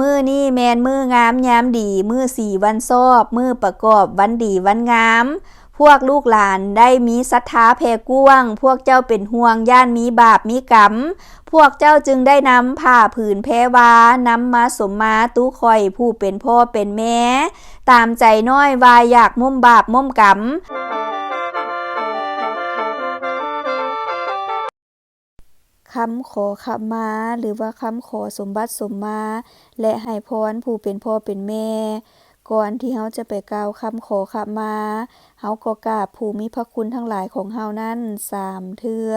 มือนี่แมนมืองามยามดี มือสี่วันซอบ มือประกอบวันดีวันงาม พวกลูกหลานได้มีศรัทธาแผ่กว้าง พวกเจ้าเป็นห่วงย่านมีบาปมีกรรม พวกเจ้าจึงได้นำผ้าผืนแพรวานำมาสมมาตู้คอยผู้เป็นพ่อเป็นแม่ ตามใจน้อยว่าอยากมุ่มบาปมุ่มกรรม คำขอขมา หรือว่าคำขอสมบัติสมมา และให้พรผู้เป็นพ่อเป็นแม่ ก่อนที่เฮาจะไปกล่าวคำขอขมาเฮาก็กราบผู้มีพระคุณทั้งหลายของเฮานั้นสามเทื่อ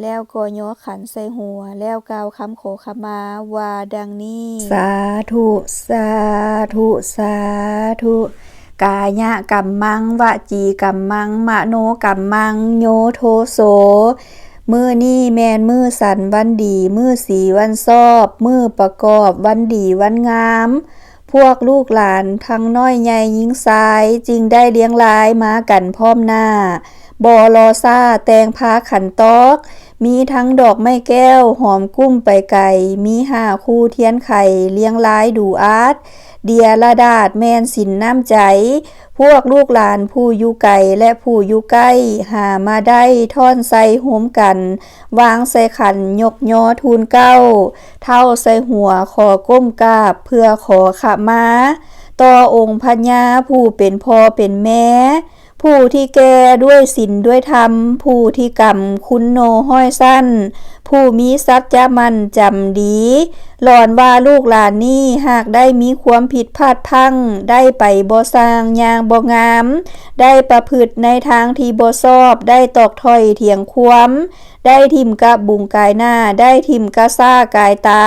แล้วก็ยกขันใส่หัว แล้วกล่าวคำขอขมาว่าดังนี้ สาธุ สาธุ สาธุกายะกัมมังวจีกัมมังมโนกัมมังโยโทโส มือนี่แมนมือสันวันดี มือสีวันซอบ มือประกอบวันดีวันงาม พวกลูกหลานทั้งน้อยใหญ่ยิงซ้ายจึงได้เลี้ยงลายมากันพร้อมหน้าบอลอซาแตงพาขันตอก มีทั้งดอกไม้แก้วหอมกุ้มไปไก่ มีห้าคู่เทียนไข่เลี้ยงลายดูอาร์ต เดียระดาดแมนสินน้ำใจ พวกลูกหลานผู้อยู่ไกลและผู้อยู่ใกล้หามาได้ท่อนใส่โหมกัน วางใส่ขันยกยอทูลเก้า เท่าใส่หัวขอก้มกราบเพื่อขอขมาต่อองค์พญาผู้เป็นพ่อเป็นแม่ผู้ที่แก่ด้วยศีลด้วยธรรม ผู้ที่กำคุณโนห้อยสั้นผู้มีสัจจะมันจำดีหลอนว่าลูกหลานนี่หากได้มีความผิดพลาดพัง ได้ไปบ่สร้างยางบ่งาม ได้ประพฤติในทางที่บ่ชอบ ได้ตอกถอยเถียงความ ได้ทิมกะบุงกายหน้า ได้ทิมกะซ่ากายตา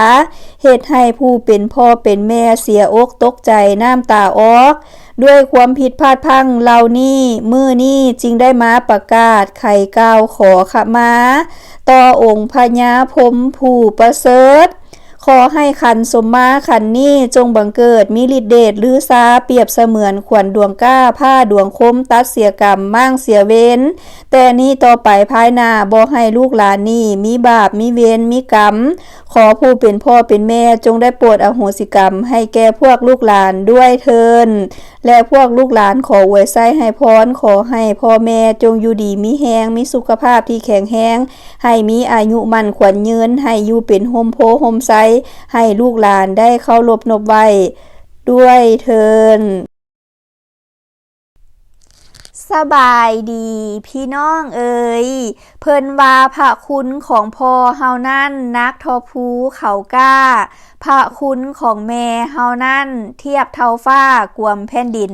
เหตุให้ผู้เป็นพ่อเป็นแม่เสียอกตกใจน้ำตาออก ด้วยความผิดพลาดพังเหล่านี้มือนี้จึงได้มาประกาศไข่ก้าวขอขมา ต่อองค์พระญาผมผู้ประเสริฐ ขอให้ขันสมมาขันนี้จงบังเกิดมิฤทธิเดชหรือซาเปรียบเสมือนขวัญดวงก้าผ้าดวงคมตัดเสียกรรมมั่งเสียเว้น แต่นี้ต่อไปภายหน้าบ่ให้ลูกหลานนี่มีบาปมีเวรมีกรรม ขอผู้เป็นพ่อเป็นแม่จงได้โปรดอโหสิกรรม ให้แก่พวกลูกหลานด้วยเทินและพวกลูกหลานขออวยไส้ให้พรขอให้พ่อแม่จงอยู่ดีมีแหงมีสุขภาพที่แข็งแรงให้มีอายุมั่นขวัญยืนให้อยู่เป็นโฮมโพโฮมไซให้ลูกหลานได้เข้ารบนบไว้ด้วยเทินสบายดีพี่น้องเอ๋ยเพิ่นว่าพระคุณของพ่อเฮานั่นนักทอภูเขากล้า พระคุณของแม่เฮานั่นเทียบเท่าฟ้ากวมแผ่นดิน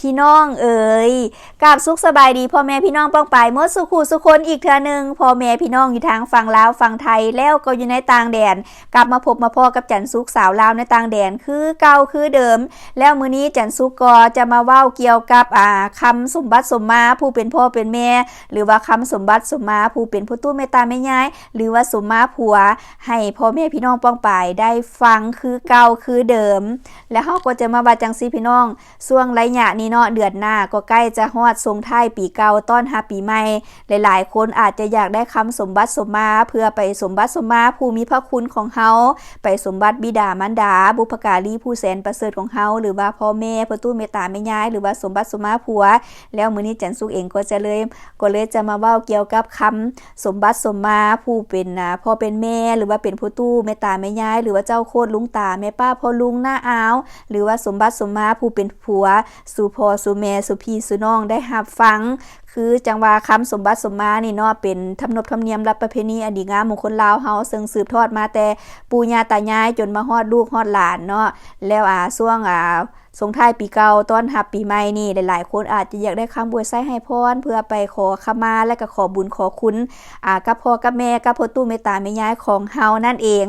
พี่น้องเอ๋ยกราบสุขสบายดีพ่อแม่พี่น้องป้องไปเมื่อสุขูสุคนอีกเทือหนึ่งพ่อแม่พี่น้องอยู่ทางฝั่งลาวฝั่งไทยแล้วก็อยู่ในต่างแดน กลับมาพบมาพ่อกับจันสุกสาวลาวในต่างแดนคือเก่าคือเดิม แล้วมื้อนี้จันสุกก็จะมาเว้าเกี่ยวกับอ่าคำสมบัติสมมาผู้เป็นพ่อเป็นแม่ หรือว่าคำสมบัติสมมาผู้เป็นผู้ตู้เมตตาแม่ยายหรือว่าสมมาผัว ให้พ่อแม่พี่น้องป้องไปได้ฟังคือเก่าคือเดิม แล้วเฮาก็จะมาว่าจังซี่พี่น้องช่วงระยะนี้เนาะเดือนหน้าก็ใกล้จะฮอดทรงท้ายปีเก่าต้อนรับปีใหม่ หลายๆ คนอาจจะอยากได้คำสมบัติสมมา เพื่อไปสมบัติสมมาผู้มีพระคุณของเฮาไปสมบัติบิดามารดา บุพการีผู้แสนประเสริฐของเฮาหรือว่าพ่อแม่พ่อตู้เมตตาแม่ยายหรือว่าสมบัติสมมาผัว แล้วมื้อนี้จันสุกเองก็จะเลยก็เลยจะมาเว้าเกี่ยวกับคำสมบัติสมมาผู้เป็นนะพ่อเป็นแม่หรือว่าเป็นผู้ตู้แม่ตาแม่ยายหรือว่าเจ้าโคตรลุงตาแม่ป้าพ่อลุงหน้าอาวหรือว่าสมบัติสมมาผู้เป็นผัวสู่พพอสู่แม่สู่พี่สู่น้องได้รับฟัง คือจังว่าคำสมบัติสมมานี่เนาะเป็นทำนบธรรมเนียมรับประเพณีอดีงามของคนลาวเฮาซึ่งสืบทอดมาแต่ปู่ย่าตายายจนมาฮอดลูกฮอดหลานเนาะแล้วอ่าช่วงอ่าส่งท้ายปีเก่าต้อนรับปีใหม่นี่หลายๆ คนอาจจะอยากได้คำบวยไส้ให้พรเพื่อไปขอขมาและก็ขอบุญขอคุณอ่ากับพ่อกับแม่กับพ่อตู้เมตตาแม่ยายของเฮานั่นเอง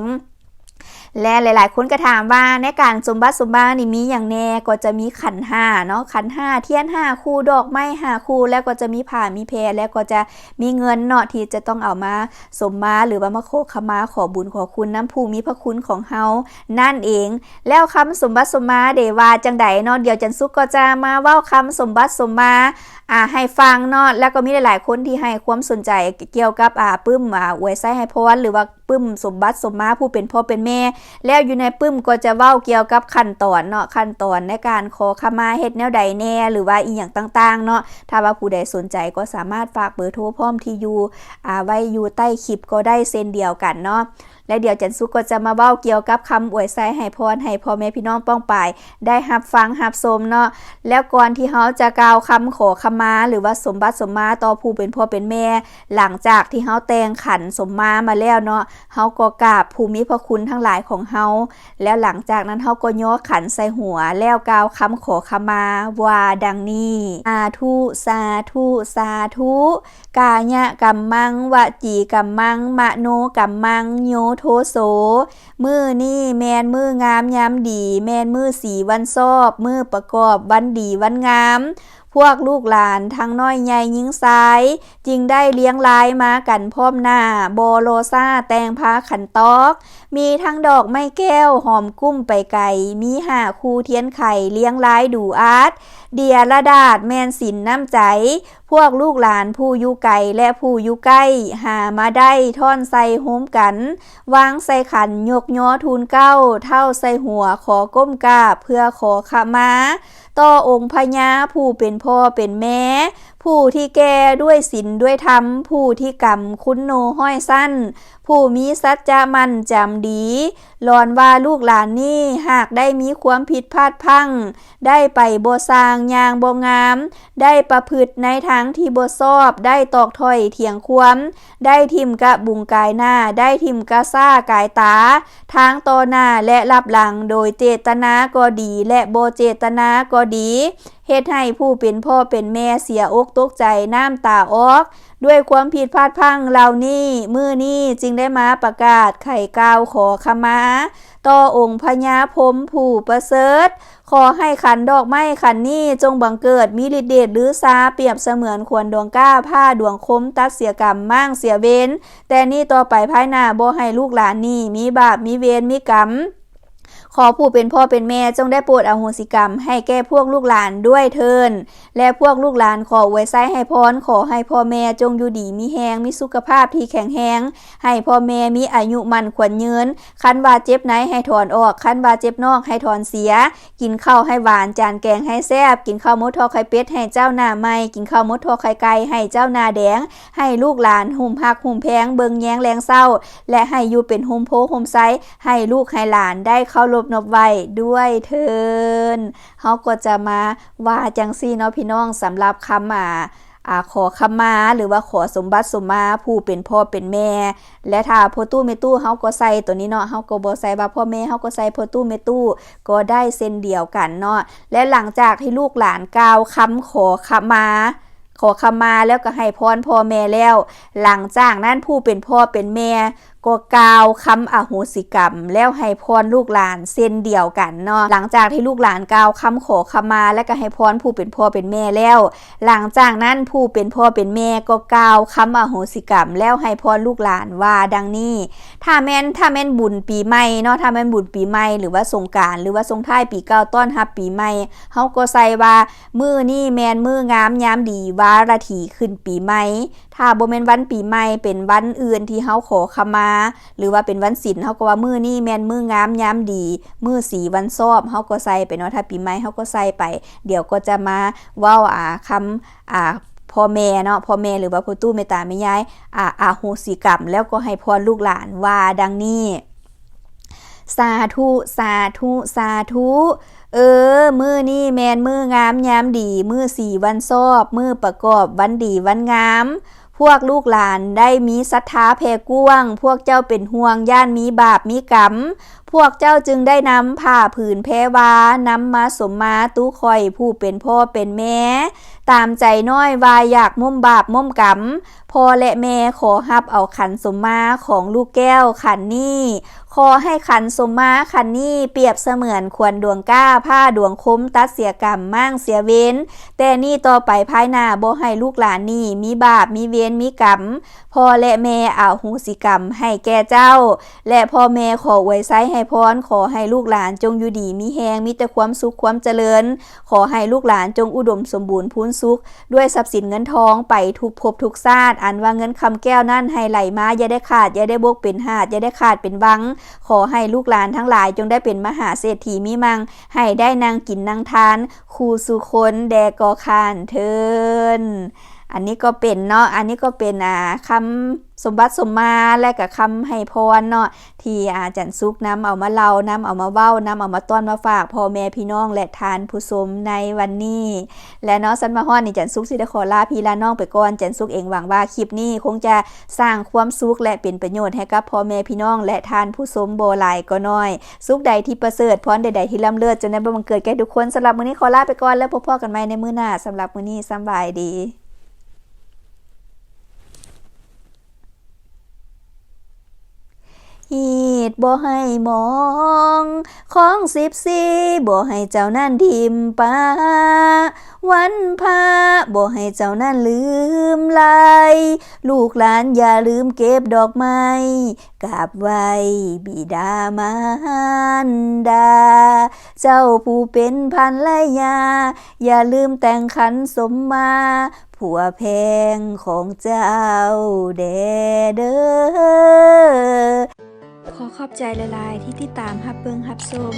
และหลาย ๆ คนก็ถามว่าในการสมบัติสมบัตินี่มีอย่างแน่ก็จะมีขันห้าเนาะขันห้าเทียนห้าคู่ดอกไม้ห้าคู่แล้วก็จะมีผ่ามีแพรแล้วก็จะมีเงินเนาะที่จะต้องเอามาสมมาหรือว่ามาโคขมาขอบุญขอคุณน้ำผู้มีพระคุณของเฮานั่นเอง แล้วคำสมบัติสมมาเดว่าจังใดเนาะเดี๋ยวจันซุกก็จะมาเว้าคำสมบัติสมมาอ่าให้ฟังเนาะแล้วก็มีหลาย ๆ คนที่ให้ความสนใจเกี่ยวกับอ่าปึ้มอ่าอวยไส้ให้พรหรือว่าปึ้มสมบัติสมมาผู้เป็นพ่อเป็นแม่แล้วอยู่ในปึ้มก็จะเว้าเกี่ยวกับขั้นตอนเนาะขั้นตอนในการขอขมาเฮ็ดแนวใดแน่หรือว่าอีหยังต่างๆเนาะถ้าว่าผู้ใดสนใจก็สามารถฝากเบอร์โทรพร้อมที่อยู่อาไว้อยู่ใต้คลิปก็ได้เซนเดียวกันเนาะ และเดี๋ยวจันสุก็จะมาเว้าเกี่ยวกับคำอวยไซให้พรให้พ่อแม่พี่น้องป้องปายได้รับฟังรับชมเนาะแล้วก่อนที่เฮาจะกล่าวคำขอขมา หรือว่าสมบัติสมมาต่อผู้เป็นพ่อเป็นแม่ หลังจากที่เฮาแต่งขันสมมามาแล้วเนาะเฮาก็กราบภูมิพระคุณทั้งหลายของเฮาแล้วหลังจากนั้นเฮาก็ย่อขันใส่หัวแล้วกล่าวคำขอขมาว่าดังนี้สาธุสาธุสาธุกายะกัมมังวจีกัมมังมโนกัมมังโยโทโสมือนี่แมนมืองามยามดี แมนมือสีวันซอบ มือประกอบวันดีวันงาม พวกลูกหลานทั้งน้อยใหญ่ยิงซ้าย จึงได้เลี้ยงลายมากันพร้อมหน้าโบโลซาแตงพาขันตอก มีทั้งดอกไม้แก้วหอมกุ้มไปไก่มีหาคูเทียนไข่เลี้ยงลายดูอาร์ตเดียระดาดแมนสินน้ำใจ พวกลูกหลานผู้อยู่ไกลและผู้อยู่ใกล้หามาได้ท่อนใส่โฮมกัน วางใส่ขันยกย้อทูลเก้า เท่าใส่หัวขอก้มกราบเพื่อขอขมา ต่อองค์พญาผู้เป็นพ่อเป็นแม่ผู้ที่แก่ด้วยศีลด้วยธรรม ผู้ที่กรรมคุณโนห้อยสั้น ผู้มีสัจจะมันจำดีหลอนว่าลูกหลานนี่หากได้มีความผิดพลาดพัง ได้ไปโบสางยางโบงาม ได้ประพฤติในทางที่โบ่ชอบได้ตอกถอยเถียงควม ได้ทิมกะบุงกายหน้า ได้ทิมกะซ่ากายตา ทางต่อหน้าและรับหลังโดยเจตนาก็ดี และโบเจตนาก็ดีเฮ็ดให้ผู้เป็นพ่อเป็นแม่เสียอกตกใจน้ำตาออก ด้วยความผิดพลาดพังเหล่านี้มือนี้จึงได้มาประกาศไข่กาวขอขมาต่อองค์พญาพมผู้ประเสริฐ ขอให้ขันดอกไม้ขันนี้จงบังเกิดมีฤทธิ์เดชหรือซาเปรียบเสมือนควรดวงก้าผ้าดวงคมตัดเสียกรรมมั่งเสียเวนแต่นี่ต่อไปภายหน้าบ่ให้ลูกหลานนี่มีบาปมีเวรมีกรรม ขอผู้เป็นพ่อเป็นแม่จงได้โปรดอโหสิกรรม ให้แก่พวกลูกหลานด้วยเทิน และพวกลูกหลานขอไว้ไส้ให้พรขอให้พ่อแม่จงอยู่ดีมีแหงมีสุขภาพที่แข็งแรงให้พ่อแม่มีอายุมันขวัญยืน คันว่าเจ็บไหนให้ถอนออก คันว่าเจ็บนอกให้ถอนเสีย กินข้าวให้หวานจานแกงให้แซ่บกินข้าวมดทอไข่เป็ดให้เจ้าหน้าไม่กินข้าวมดทอไข่ไก่ให้เจ้าหน้าแดง ให้ลูกหลานหุ่มหักหุ่มแพงเบิงแยงแรงเศร้า และให้อยู่เป็นโฮมโพโฮมไซให้ลูกให้หลานได้เข้ารบนบไว้ด้วยเทินเฮาก็จะมาว่าจังซี่เนาะพี่น้องสำหรับคำอ่าอาขอขมาหรือว่าขอสมบัติสมมาผู้เป็นพ่อเป็นแม่ และถ้าพ่อตู้แม่ตู้เฮาก็ใส่ตัวนี้เนาะเฮาก็บ่ใส่ว่าพ่อแม่เฮาก็ใส่พ่อตู้แม่ตู้ก็ได้เส้นเดียวกันเนาะและหลังจากที่ลูกหลานกล่าวคำขอขมาขอขมาแล้วก็ให้พรพ่อแม่แล้ว หลังจากนั้นผู้เป็นพ่อเป็นแม่ ก็กล่าวคำอโหสิกรรม แล้วให้พรลูกหลานเส้นเดียวกันเนาะหลังจากที่ลูกหลานกล่าวคำขอขมา แล้วก็ให้พรผู้เป็นพ่อเป็นแม่แล้ว หลังจากนั้นผู้เป็นพ่อเป็นแม่ก็กล่าวคำอโหสิกรรม แล้วให้พรลูกหลานว่าดังนี้ ถ้าแม่นถ้าแม่นบุญปีใหม่เนาะถ้าแม่นบุญปีใหม่หรือว่าสงการหรือว่าสงท้ายปีเก่าต้อนรับปีใหม่เฮาก็ใส่ว่ามือนี่แมนมืองามยามดีวาระถีขึ้นปีใหม่ถ้าบ่แม่นวันปีใหม่เป็นวันอื่นที่เฮาขอขมาหรือว่าเป็นวันศีลเฮาก็ว่ามื้อนี้แม่นมื้องามยามดี มื้อสีวันซอบเฮาก็ใส่ไปเนาะถ้าปีใหม่เฮาก็ใส่ไป เดี๋ยวก็จะมาเว้าอ่าคำอ่าพ่อแม่เนาะพ่อแม่หรือว่าพ่อตู้แม่ตาแม่ยายอ่าอาโหสิกรรม แล้วก็ให้พรลูกหลานว่าดังนี้สาธุสาธุสาธุเออ มือนี่แมนมืองามยามดี มือสีวันซอบ มือประกอบวันดีวันงาม พวกลูกหลานได้มีศรัทธาแพ่กว้าง พวกเจ้าเป็นห่วงย่านมีบาปมีกรรม พวกเจ้าจึงได้นำผ้าผืนแพวานำมาสมมาตู้คอยผู้เป็นพ่อเป็นแม่ตามใจน้อยวายอยากมุ่มบาปมุ่มกรรมพ่อและแม่ขอฮับเอาขันสมมาของลูกแก้วขันนี้ขอให้ขันสมมาขันนี้เปรียบเสมือนควรดวงก้าผ้าดวงคมตัดเสียกรรมมั่งเสียเว้น แต่นี่ต่อไปภายหน้าบ่ให้ลูกหลานนี่มีบาปมีเวรมีกรรมพ่อและแม่อาหูสิกรรมให้แก่เจ้า และพ่อแม่ขอไว้ไซให้พร ขอให้ลูกหลานจงอยู่ดีมีแฮงมีแต่ความสุขความเจริญ ขอให้ลูกหลานจงอุดมสมบูรณ์พูนสุข ด้วยทรัพย์สินเงินทองไปทุกภพทุกชาติอันว่าเงินคำแก้วนั่นให้ไหลมาอย่าได้ขาดอย่าได้บกเป็นหาดอย่าได้ขาดเป็นบัง ขอให้ลูกหลานทั้งหลายจงได้เป็นมหาเศรษฐีมิมัง ให้ได้นางกินนางทาน คูสุคนแดกอคานเทิน อันนี้ก็เป็นเนาะ อันนี้ก็เป็นอ่าคำสมบัติสมมาและกับคำให้พรเนาะที่อาจารย์ซุกน้ำเอามาเล่าน้ำเอามาเว้าน้ำเอามาต้อนมาฝากพ่อแม่พี่น้องและทานผู้ชมในวันนี้ และเนาะสันมาฮอดนี่จันซุกสิได้ขอลาพี่ลาน้องไปก่อนจันซุกเองหวังว่าคลิปนี้คงจะสร้างความสุขและเป็นประโยชน์ให้กับพ่อแม่พี่น้องและทานผู้ชมโบหลายก็น้อย สุขใดที่ประเสริฐพรใดๆที่ล้ำเลิศจนได้บังเกิดแก่ทุกคนสำหรับมื้อนี้ขอลาไปก่อนแล้วพบพ่อกันใหม่ในมื้อหน้าสำหรับมื้อนี้สบายดี ฮีดบ่ให้มอง ของสิบสีบ่ให้เจ้านั่นทิมปาวันพาบ่ให้เจ้านั่นลืมไหลลูกหลานอย่าลืมเก็บดอกไม้กราบไหว้บิดามารดา เจ้าผู้เป็นพันและยา อย่าลืมแต่งขันสมมาผัวแพงของเจ้าแดเด้อ ขอขอบใจละลายที่ติดตามฮับเบิงฮับสม